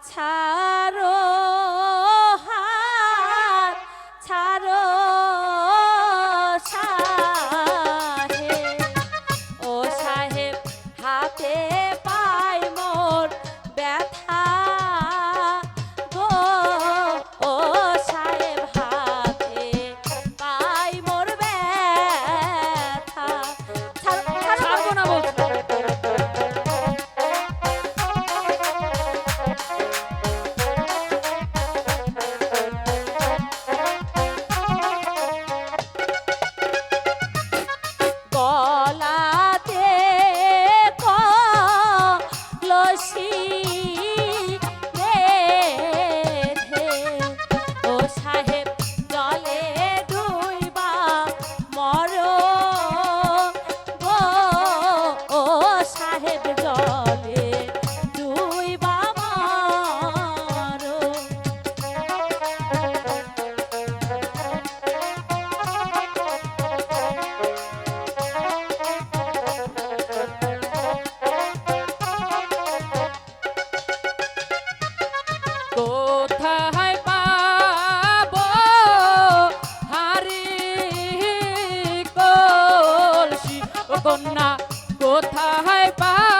차로 কন্যা কোথায় পা